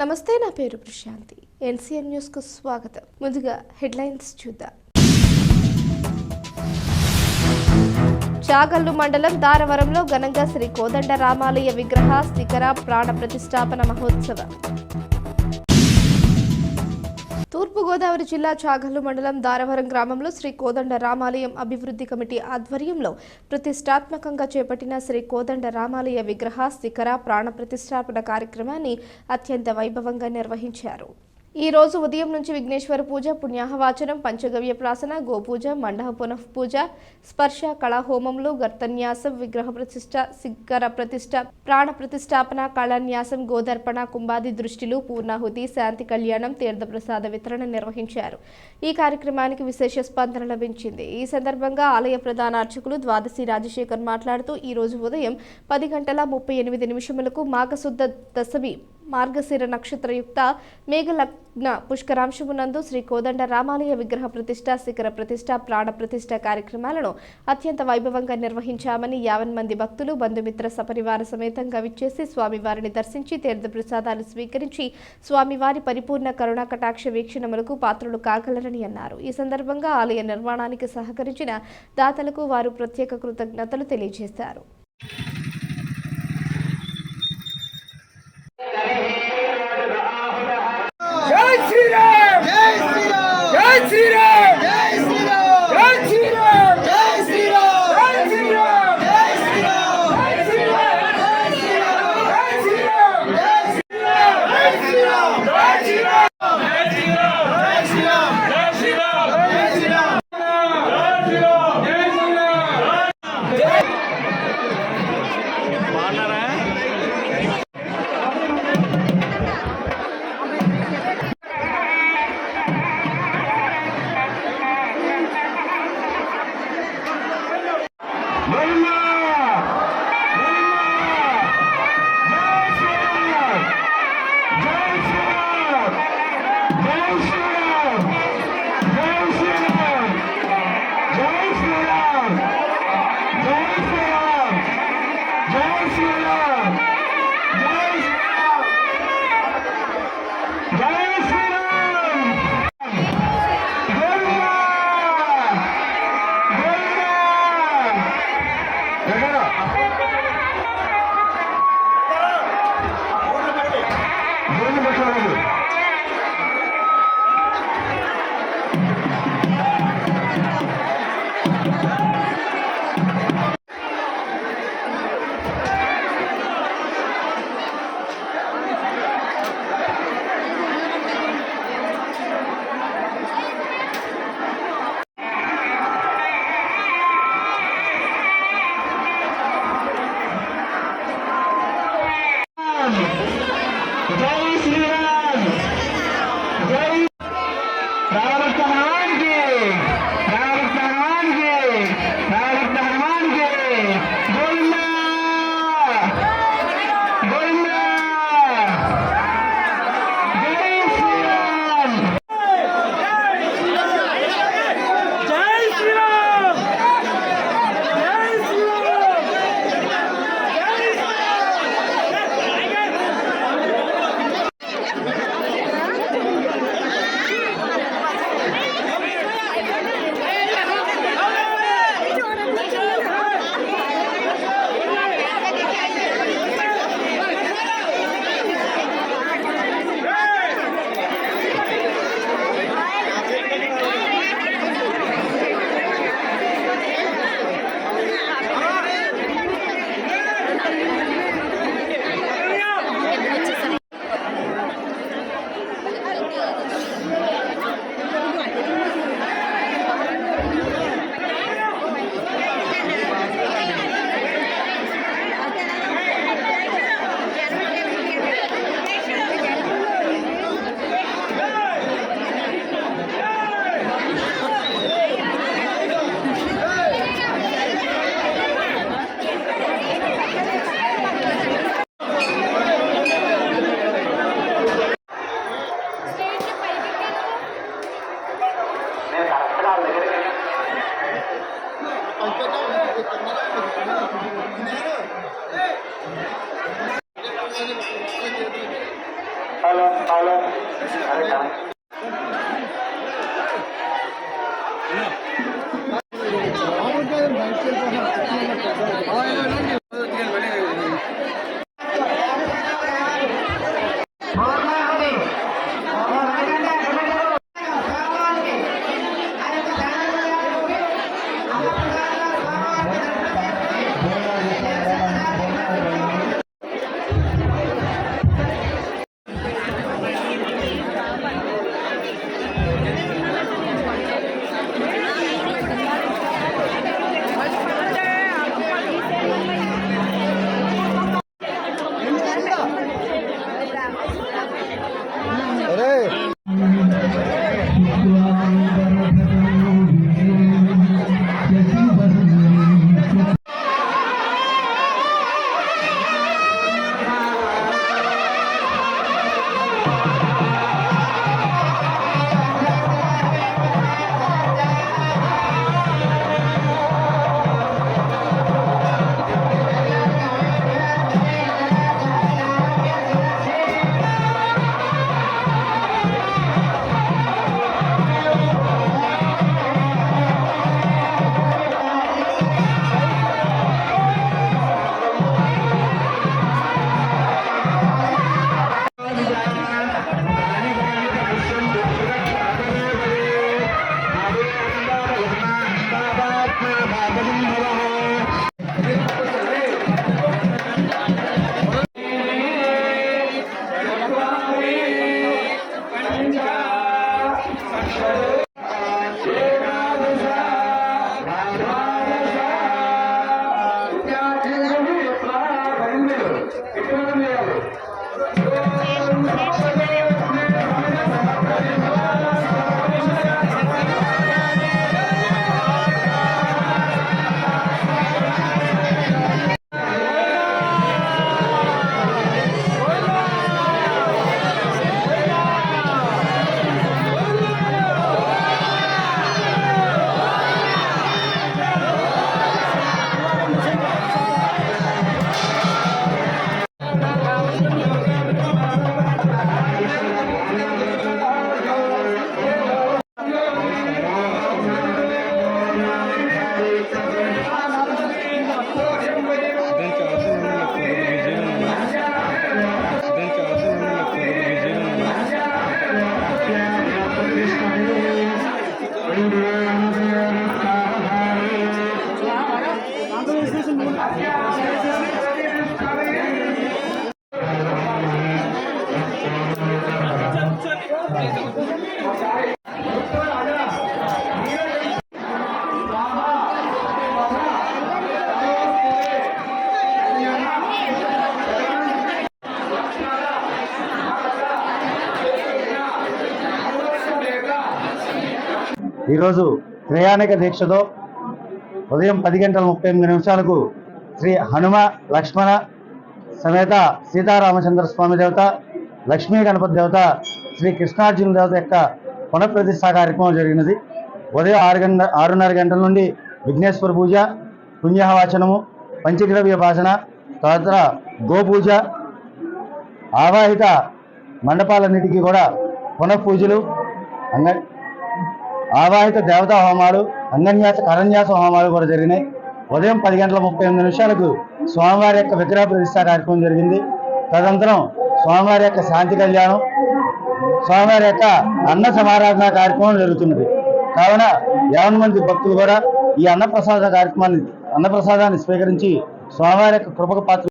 నమస్తే నా పేరు ప్రశాంతి. ఎన్సీఎన్ న్యూస్కు స్వాగతం. ముందుగా హెడ్లైన్స్ చూద్దాం. చాగల్లు మండలం దారవరంలో ఘనంగా శ్రీ కోదండ రామాలయ విగ్రహ శిఖర ప్రాణ ప్రతిష్టాపన మహోత్సవం. తూర్పుగోదావరి జిల్లా చాగల్లు మండలం దారవరం గ్రామంలో శ్రీ కోదండ రామాలయం అభివృద్ధి కమిటీ ఆధ్వర్యంలో ప్రతిష్టాత్మకంగా చేపట్టిన శ్రీ కోదండ రామాలయ విగ్రహ శిఖర ప్రాణ ప్రతిష్టాపన కార్యక్రమాన్ని అత్యంత వైభవంగా నిర్వహించారు. ఈ రోజు ఉదయం నుంచి విఘ్నేశ్వర పూజ పుణ్యాహవాచనం పంచగవ్య ప్రాసన గోపూజ మండప పునః పూజ స్పర్శ కళాహోమంలో గర్తన్యాసం విగ్రహ ప్రతిష్ట సిగ్గర ప్రతిష్ట ప్రాణ ప్రతిష్టాపన కళాన్యాసం గోదర్పణ కుంభాది దృష్టిలు పూర్ణాహుతి శాంతి కళ్యాణం తీర్థప్రసాద వితరణ నిర్వహించారు. ఈ కార్యక్రమానికి విశేష స్పందన లభించింది. ఈ సందర్భంగా ఆలయ ప్రధాన అర్చకులు ద్వాదశి రాజశేఖర్ మాట్లాడుతూ ఈ రోజు ఉదయం పది గంటల ముప్పై ఎనిమిది నిమిషములకు మాఘశుద్ధ దశమి మార్గశిర నక్షత్రయుక్త మేఘలగ్న పుష్కరాంశమునందు శ్రీ కోదండ రామాలయ విగ్రహ ప్రతిష్ట శిఖర ప్రతిష్ట ప్రాణ ప్రతిష్ట కార్యక్రమాలను అత్యంత వైభవంగా నిర్వహించామని యావన్ మంది భక్తులు బంధుమిత్ర సపరివార సమేతంగా విచ్చేసి స్వామివారిని దర్శించి తీర్థప్రసాదాలు స్వీకరించి స్వామివారి పరిపూర్ణ కరుణా కటాక్ష వీక్షణములకు పాత్రలు కాగలరని అన్నారు. ఈ సందర్భంగా ఆలయ నిర్మాణానికి సహకరించిన దాతలకు వారు ప్రత్యేక కృతజ్ఞతలు తెలియజేశారు. నేను ఈరోజు త్రయాణిక దీక్షతో ఉదయం పది గంటల ముప్పై ఎనిమిది నిమిషాలకు శ్రీ హనుమ లక్ష్మణ సమేత సీతారామచంద్ర స్వామి దేవత లక్ష్మీ గణపతి దేవత శ్రీ కృష్ణార్జున దేవత యొక్క పునఃప్రతిష్ఠా కార్యక్రమం జరిగినది. ఉదయం ఆరు గంట ఆరున్నర గంటల నుండి విఘ్నేశ్వర పూజ పుణ్యవాచనము పంచద్రవ్య భాషణ తదితర గోపూజ ఆవాహిత మండపాలన్నిటికీ కూడా పునఃపూజలు అంగ ఆవాహిత దేవతా హోమాలు అంగన్యాస కరన్యాస హోమాలు కూడా జరిగినాయి. ఉదయం పది గంటల ముప్పై ఎనిమిది నిమిషాలకు స్వామివారి యొక్క విగ్రహ ప్రతిష్ఠా కార్యక్రమం జరిగింది. తదనంతరం స్వామివారి యొక్క శాంతి కళ్యాణం స్వామివారి యొక్క అన్న సమారాధన కార్యక్రమం జరుగుతున్నది. కావున యావన్ మంది భక్తులు కూడా ఈ అన్నప్రసాద కార్యక్రమాన్ని అన్నప్రసాదాన్ని స్వీకరించి స్వామివారి యొక్క కృపకు పాత్ర